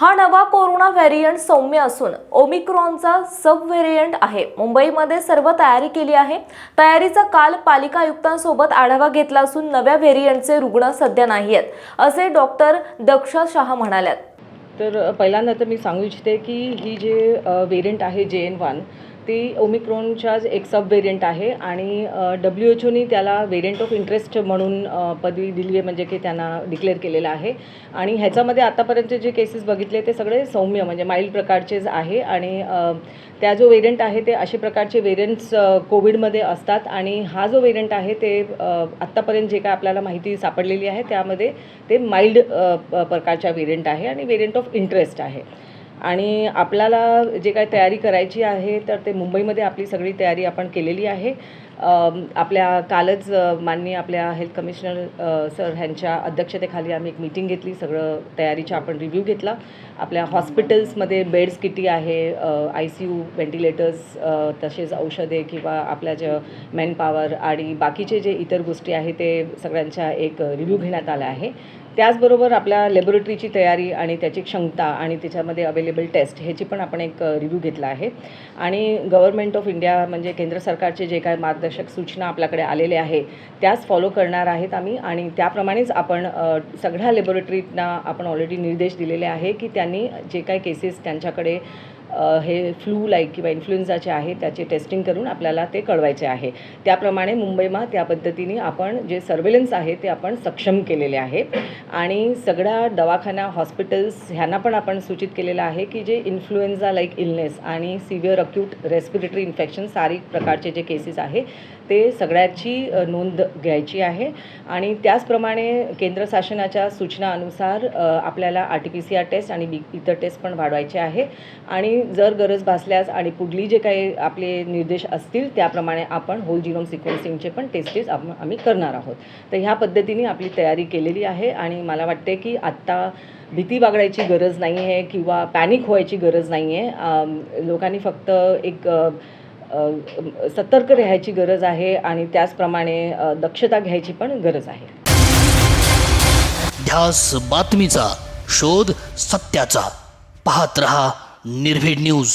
हा नवा corona variant सौम्य असून ओमिक्रॉनचा सब व्हेरियंट आहे. मुंबईमध्ये सर्व तयारी केली आहे. तयारीचा काल पालिका आयुक्तांसोबत आढावा घेतला असून नव्या व्हेरियंटचे रुग्ण सध्या नाही आहेत असे डॉक्टर दक्षा शहा म्हणाल्यात. तर पहिल्यांदा तर मी सांगू इच्छिते की ही जे वेरियंट आहे जे एन वन ती ओमिक्रॉनच्याच एक सब वेरियंट आहे आणि डब्ल्यू एच ओनी त्याला वेरियंट ऑफ इंटरेस्ट म्हणून पदवी दिली आहे म्हणजे की त्यांना डिक्लेअर केलेलं आहे. आणि ह्याच्यामध्ये आतापर्यंत जे केसेस बघितले ते सगळे सौम्य म्हणजे माइल्ड प्रकारचेच आहे आणि त्या जो वेरियंट आहे ते असे प्रकारचे वेरियंट्स कोविडमध्ये असतात. आणि हा जो वेरियंट आहे ते आत्तापर्यंत जे काय आपल्याला माहिती सापडलेली आहे त्यामध्ये ते माइल्ड प्रकारच्या वेरियंट आहे आणि वेरियंट ऑफ इंटरेस्ट आहे. आणि आपल्याला जे काय तयारी करायची आहे तर ते मुंबईमध्ये आपली सगळी तयारी आपण केलेली आहे. आपल्या कालच माननीय आपल्या हेल्थ कमिशनर सर ह्यांच्या अध्यक्षतेखाली आम्ही एक मीटिंग घेतली. सगळं तयारीचा आपण रिव्ह्यू घेतला. आपल्या हॉस्पिटल्समध्ये बेड्स किती आहे आय सी यू व्हेंटिलेटर्स तसेच औषधे किंवा आपल्या ज्या मॅनपॉवर आणि बाकीचे जे इतर गोष्टी आहे ते सगळ्यांच्या एक रिव्ह्यू घेण्यात आला आहे. त्याचबरोबर आपल्या लॅबोरेटरीची तयारी आणि त्याची क्षमता आणि त्याच्यामध्ये अवेलेबल टेस्ट ह्याची पण आपण एक रिव्ह्यू घेतला आहे. आणि गव्हर्नमेंट ऑफ इंडिया म्हणजे केंद्र सरकारचे जे काय मार्गदर्शक सूचना आपल्याकडे आलेले आहे त्याच फॉलो करणार आहेत आम्ही. आणि त्याप्रमाणेच आपण सगळ्या लॅबोरेटरीना आपण ऑलरेडी निर्देश दिलेले आहे की त्यांनी जे काय केसेस त्यांच्याकडे हे फ्लू लाईक किंवा इन्फ्लुएन्झाचे आहे त्याचे टेस्टिंग करून आपल्याला ते कळवायचे आहे. त्याप्रमाणे मुंबईमा त्या पद्धतीने आपण जे सर्वेलन्स आहे ते आपण सक्षम केलेले आहे. आणि सगळ्या दवाखाना हॉस्पिटल्स ह्यांना पण आपण सूचित केलेलं आहे की जे इन्फ्लुएन्झा लाईक इलनेस आणि severe acute respiratory infection SARI प्रकारचे जे केसेस आहे ते सगळ्याची नोंद घ्यायची आहे. आणि त्याचप्रमाणे केंद्र शासनाच्या सूचनानुसार आपल्याला R T P C R test आणि बी इतर टेस्ट पण वाढवायचे आहे. आणि जर गरज भासल्यास आणि पुढली जे काही आपले निर्देश असतील त्याप्रमाणे आपण होल जिनोम सिक्वेन्सिंगचे पण टेस्टेस आम आम्ही करणार आहोत. तर ह्या पद्धतीने आपली तयारी केलेली आहे आणि मला वाटते की आत्ता भीती बागडायची गरज नाही आहे किंवा पॅनिक व्हायची गरज नाही आहे लोकांनी फक्त एक सतर्क राहायची गरज आहे आणि त्याचप्रमाणे दक्षता घ्यायची पण गरज आहे. ध्यास बातमीचा शोध सत्याचा. पाहत रहा निर्भीड न्यूज.